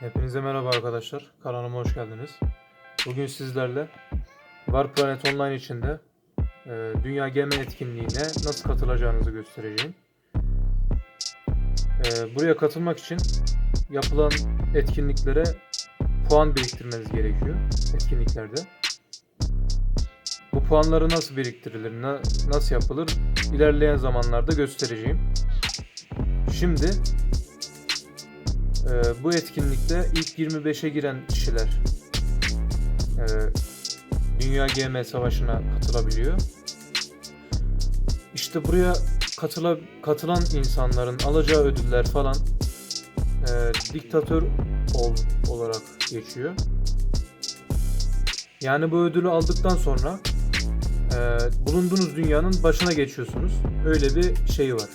Hepinize merhaba arkadaşlar. Kanalıma hoş geldiniz. Bugün sizlerle War Planet Online içinde e, Dünya Geme etkinliğine nasıl katılacağınızı göstereceğim. E, buraya katılmak için yapılan etkinliklere puan biriktirmeniz gerekiyor etkinliklerde. Bu puanları nasıl biriktirilir, na- nasıl yapılır ilerleyen zamanlarda göstereceğim. Şimdi ee, bu etkinlikte ilk 25'e giren kişiler e, Dünya GM Savaşı'na katılabiliyor. İşte buraya katıla, katılan insanların alacağı ödüller falan e, diktatör ol, olarak geçiyor. Yani bu ödülü aldıktan sonra e, bulunduğunuz dünyanın başına geçiyorsunuz. Öyle bir şey var.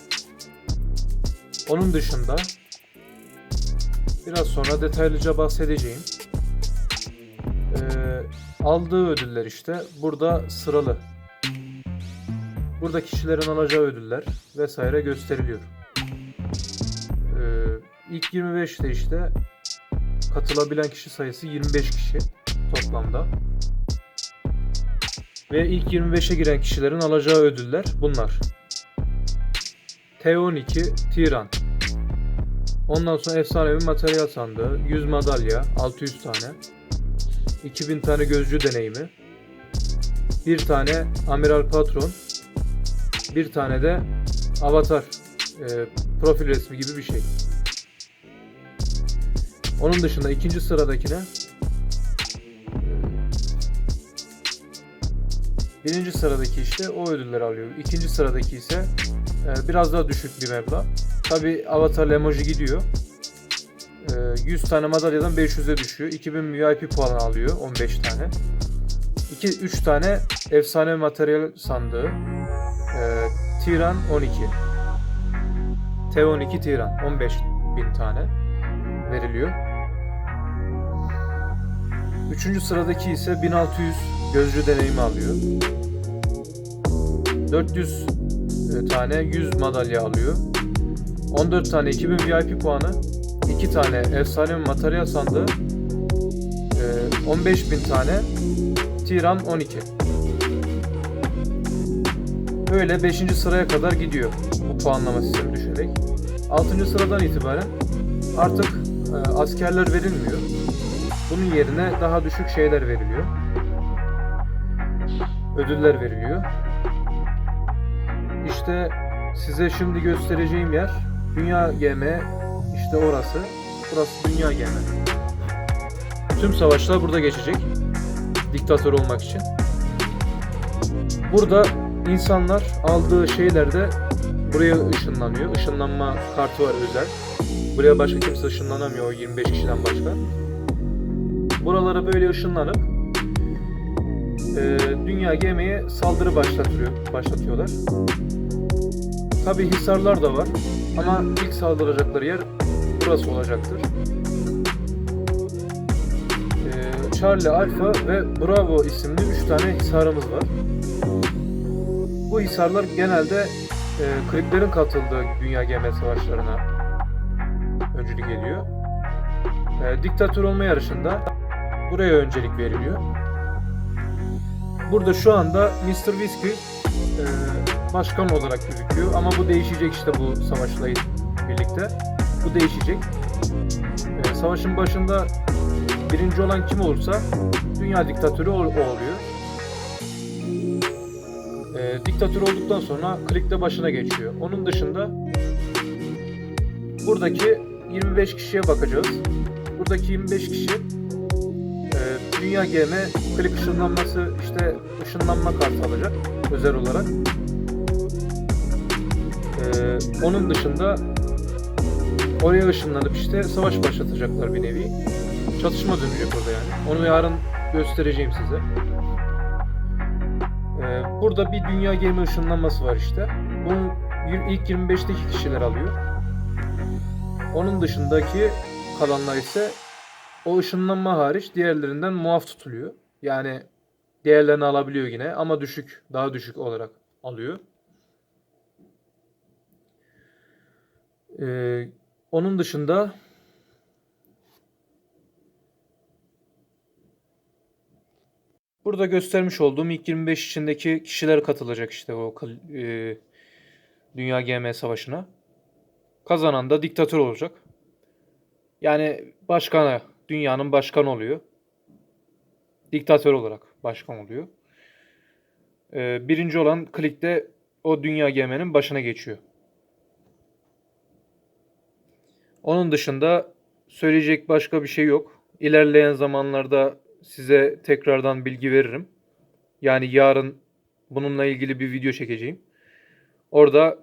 Onun dışında Biraz sonra detaylıca bahsedeceğim. Ee, aldığı ödüller işte burada sıralı. Burada kişilerin alacağı ödüller vesaire gösteriliyor. Ee, ilk 25'te işte katılabilen kişi sayısı 25 kişi toplamda. Ve ilk 25'e giren kişilerin alacağı ödüller bunlar. T12 Tiran Ondan sonra efsanevi materyal sandığı, 100 madalya, 600 tane, 2000 tane gözcü deneyimi, bir tane amiral patron, bir tane de avatar, e, profil resmi gibi bir şey. Onun dışında ikinci sıradakine e, birinci sıradaki işte o ödülleri alıyor. İkinci sıradaki ise e, biraz daha düşük bir meblağ. Tabi avatar emoji gidiyor. Ee, 100 tane madalyadan 500'e düşüyor. 2000 VIP puan alıyor 15 tane. 2 3 tane efsane materyal sandığı. Ee, Tiran 12. T12 Tiran 15 bin tane veriliyor. Üçüncü sıradaki ise 1600 gözcü deneyimi alıyor. 400 tane 100 madalya alıyor. 14 tane 2000 VIP puanı, 2 tane efsane materyal sandığı, 15.000 tane Tiran 12. Böyle 5. sıraya kadar gidiyor bu puanlama sistemi düşerek. 6. sıradan itibaren artık askerler verilmiyor. Bunun yerine daha düşük şeyler veriliyor. Ödüller veriliyor. İşte size şimdi göstereceğim yer Dünya GM işte orası. Burası Dünya GM. Tüm savaşlar burada geçecek. Diktatör olmak için. Burada insanlar aldığı şeylerde buraya ışınlanıyor. Işınlanma kartı var özel. Buraya başka kimse ışınlanamıyor o 25 kişiden başka. Buralara böyle ışınlanıp e, Dünya GM'ye saldırı başlatıyor, başlatıyorlar. Tabi hisarlar da var. Ama ilk saldıracakları yer burası olacaktır. Ee, Charlie, Alpha ve Bravo isimli 3 tane hisarımız var. Bu hisarlar genelde e, Kriklerin katıldığı Dünya Geme Savaşlarına öncülük ediyor. E, diktatör olma yarışında buraya öncelik veriliyor. Burada şu anda Mr. Whiskey e, başkan olarak gözüküyor ama bu değişecek işte bu savaşla birlikte. Bu değişecek. E, savaşın başında birinci olan kim olursa dünya diktatörü o, o oluyor. E, diktatör olduktan sonra klik de başına geçiyor. Onun dışında buradaki 25 kişiye bakacağız. Buradaki 25 kişi e, dünya gemi klik ışınlanması işte ışınlanma kartı alacak özel olarak. Ee, onun dışında oraya ışınlanıp işte savaş başlatacaklar bir nevi. Çatışma dönecek orada yani. Onu yarın göstereceğim size. Ee, burada bir dünya gemi ışınlanması var işte. Bunu ilk 25'teki kişiler alıyor. Onun dışındaki kalanlar ise o ışınlanma hariç diğerlerinden muaf tutuluyor. Yani diğerlerini alabiliyor yine ama düşük, daha düşük olarak alıyor. Ee, onun dışında burada göstermiş olduğum ilk 25 içindeki kişiler katılacak işte o e, Dünya GM Savaşı'na. Kazanan da diktatör olacak. Yani başkanı, dünyanın başkanı oluyor. Diktatör olarak başkan oluyor. Ee, birinci olan klikte o Dünya GM'nin başına geçiyor. Onun dışında söyleyecek başka bir şey yok. İlerleyen zamanlarda size tekrardan bilgi veririm. Yani yarın bununla ilgili bir video çekeceğim. Orada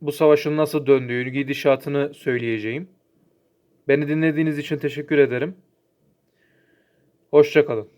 bu savaşın nasıl döndüğünü, gidişatını söyleyeceğim. Beni dinlediğiniz için teşekkür ederim. Hoşça kalın.